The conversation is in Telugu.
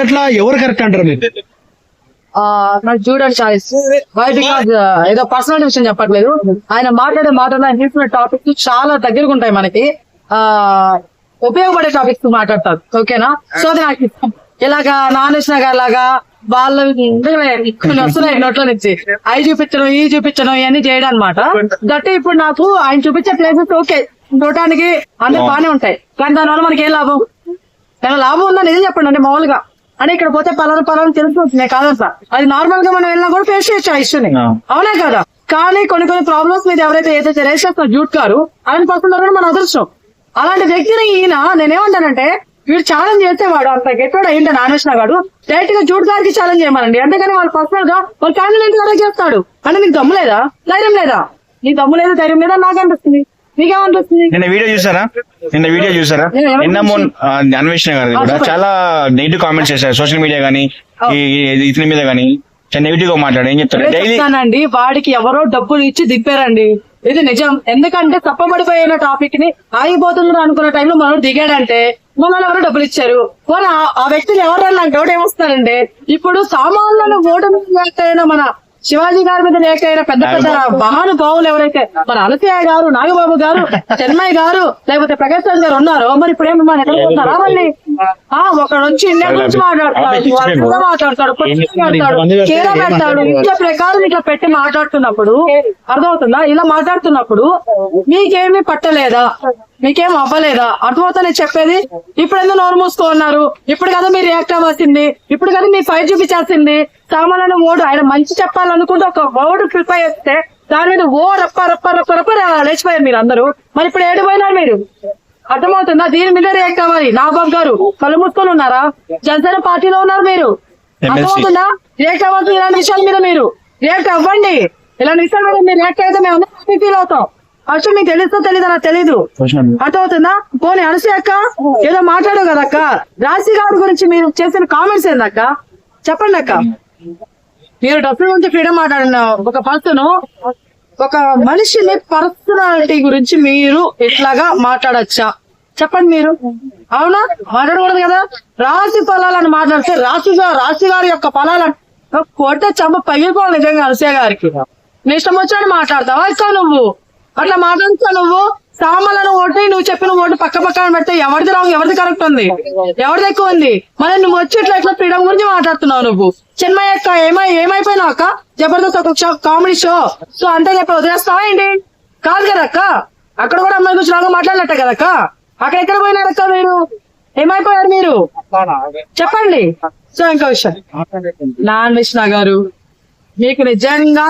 ఇట్లా ఎవరు కరెక్ట్ అంటారు మీరు? ఆ, నాకు చూడండి చాలా ఇష్టం వై బికాజ్ ఏదో పర్సనల్ విషయం చెప్పట్లేదు. ఆయన మాట్లాడే మాటలు ఆయన టాపిక్స్ చాలా దగ్గరగా ఉంటాయి మనకి. ఆ ఉపయోగపడే టాపిక్స్ మాట్లాడతారు. ఓకేనా? సో అది నాకు ఇష్టం. ఇలాగా నానేసిన లాగా వాళ్ళు కొన్ని వస్తున్నాయి నోట్ల నుంచి. అవి చూపించడం ఈ చూపించడం ఇవన్నీ చేయడం అనమాట దట్ ఇప్పుడు నాకు ఆయన చూపించే ప్లేసెస్ ఓకే. చూడటానికి అన్ని బాగానే ఉంటాయి. కానీ దానివల్ల మనకి ఏం లాభం? ఏమైనా లాభం ఉందని నిజం చెప్పండి అంటే మామూలుగా. అంటే ఇక్కడ పోతే పలానా పలానా తెలుసుకుంటున్నాయి కాదు సార్? అది నార్మల్గా మనం వెళ్ళినా కూడా ఫేస్ చేయొచ్చు ఆ. ఇష్యూని. అవునా కదా? కానీ కొన్ని కొన్ని ప్రాబ్లమ్స్ మీద ఎవరైతే ఏదైతే రేస్ చేస్తున్నారు జూట్ గారు ఆయన పడుతున్నారో మన అదృష్టం. అలాంటి వ్యక్తిని ఈయన నేనేమంటానంటే వీడు ఛాలెంజ్ చేసేవాడు అంత గెట్టోడు అయ్యింటే నానేసిన వాడు డైరెక్ట్గా జూట్ గారికి ఛాలెంజ్ చేయమనండి. అంతేగాని వాళ్ళు పర్సనల్గా వాళ్ళ ఫ్యామిలీ ఇంటి చేస్తాడు? అంటే నీకు దమ్ము లేదా? ధైర్యం లేదా? నీ దమ్ము లేదా ధైర్యం లేదా? నాకు అనిపిస్తుంది. నిన్న వీడియో చూసారా? నిన్న వీడియో చూసారా? నేను ఎవరి నిన్న అన్వేషణ గారి కూడా. చాలా నెగిటివ్ కామెంట్స్ చేశారు సోషల్ మీడియా గానీ ఇతని మీద గానీ. నెగిటివ్గా మాట్లాడారు ఏం చెప్తారు? డైలీ వాడికి ఎవరో డబ్బులు ఇచ్చి దింపారండి. ఇది నిజం. ఎందుకంటే తప్పబడిపోయిన టాపిక్ని ఆగిపోతున్నారు అనుకున్న టైంలో మనోడు దిగాడంటే మనల్ని ఎవరో డబ్బులు ఇచ్చారు. పోనీ ఆ- వ్యక్తులు నాకు డౌట్ ఏమొస్తారంటే ఇప్పుడు సామాన్యులను ఓటమి మన శివాజీ గారి మీద అయిన పెద్ద పెద్ద మహానుభావులు ఎవరైతే మన అనసూయ గారు నాగబాబు గారు చెన్మయ్య గారు లేకపోతే ప్రకాష్ రాజ్ గారు ఉన్నారో మరి ఇప్పుడు ఏమి మన ఎక్కడ ఉన్నారా మళ్ళీ? ఆ ఒకడు వచ్చి ఇండియా గురించి మాట్లాడతాడు వాళ్ళ మాట్లాడతాడు కేరా పెడతాడు ఇంట్లో ప్రకారం ఇట్లా పెట్టి మాట్లాడుతున్నప్పుడు అర్థమవుతుందా? ఇలా మాట్లాడుతున్నప్పుడు మీకేమీ పట్టలేదా? మీకేం అవ్వలేదా? అర్థమవుతా చెప్పేది ఇప్పుడు ఎందుకు నోరు మూసుకున్నారు ఇప్పుడు కదా మీరు రియాక్ట్ అవ్వాల్సింది ఇప్పుడు కదా మీ ఫైట్ చూపించాల్సింది. సామాన్య ఓడు ఆయన మంచి చెప్పాలనుకుంటే ఒక ఓడు ప్రిపేర్ చేస్తే దాని మీద ఓ రప్ప రప్ప రప్ప రప్ప లేచిపోయారు మీరు అందరూ. మరి ఇప్పుడు ఏడిపోయినారు మీరు? అర్థమవుతుందా? దీని మీద రియాక్ట్ అవ్వాలి. నాగబాబు గారు కళ్ళు మూసుకొని ఉన్నారా? జనసేన పార్టీలో ఉన్నారు మీరు. అర్థమవుతుందా? రియాక్ట్ అవ్వాల్సిన ఇలాంటి విషయాల మీద మీరు? రియాక్ట్ అవ్వండి. ఇలాంటి విషయాల మీద మీరు రియాక్ట్ అయితే మేము అందరం ఫీల్ అవుతాం. అసలు మీకు తెలుస్తో తెలీదు నాకు తెలీదు. అర్థమవుతుందా? పోనీ అనసూయ అక్క ఏదో మాట్లాడావు కదా అక్క. రాశి గారి గురించి మీరు చేసిన కామెంట్స్ ఏందక్క చెప్పండి అక్క. మీరు డబ్బుల గురించి ఫ్రీడమ్ మాట్లాడిన ఒక పర్సన్ ఒక మనిషిని పర్సనాలిటీ గురించి మీరు ఇట్లాగా మాట్లాడచ్చా? చెప్పండి మీరు. అవునా? మాట్లాడకూడదు కదా? రాశి ఫలాలని మాట్లాడితే రాశి రాశి గారి యొక్క ఫలాలని కొట్ట చంప పగిలిపోవాలి నిజంగా అనసూయ గారికి. నీ ఇష్టం వచ్చాడు మాట్లాడతావా ఇస్తావు నువ్వు? అట్లా మాట్లాడుతావు నువ్వు? సామాన్లను ఓటు నువ్వు చెప్పిన ఓటు పక్క పక్కన పెడితే ఎవరిది రాంగ్ ఎవరిది కరెక్ట్ ఉంది? ఎవరిది ఎక్కువ ఉంది? మరి నువ్వు వచ్చి ఇట్లా ఇట్లా ఫ్రీడమ్ గురించి మాట్లాడుతున్నావు నువ్వు. చిన్మయ్య అక్క ఏమై ఏమైపోయినావు అక్క? జబర్దస్త్ ఒక కామెడీ షో. సో అంతే చెప్పి వదిలేస్తావా ఏంటి? కాదు కదా అక్క. అక్కడ కూడా అమ్మాయి గురించి రాగా మాట్లాడినట్టే కదా అక్క. అక్కడ ఎక్కడ పోయినారు అక్క మీరు? ఏమైపోయారు మీరు? చెప్పండి. సో ఇంకో విషయం. నాన్ విష్ణా గారు మీకు నిజంగా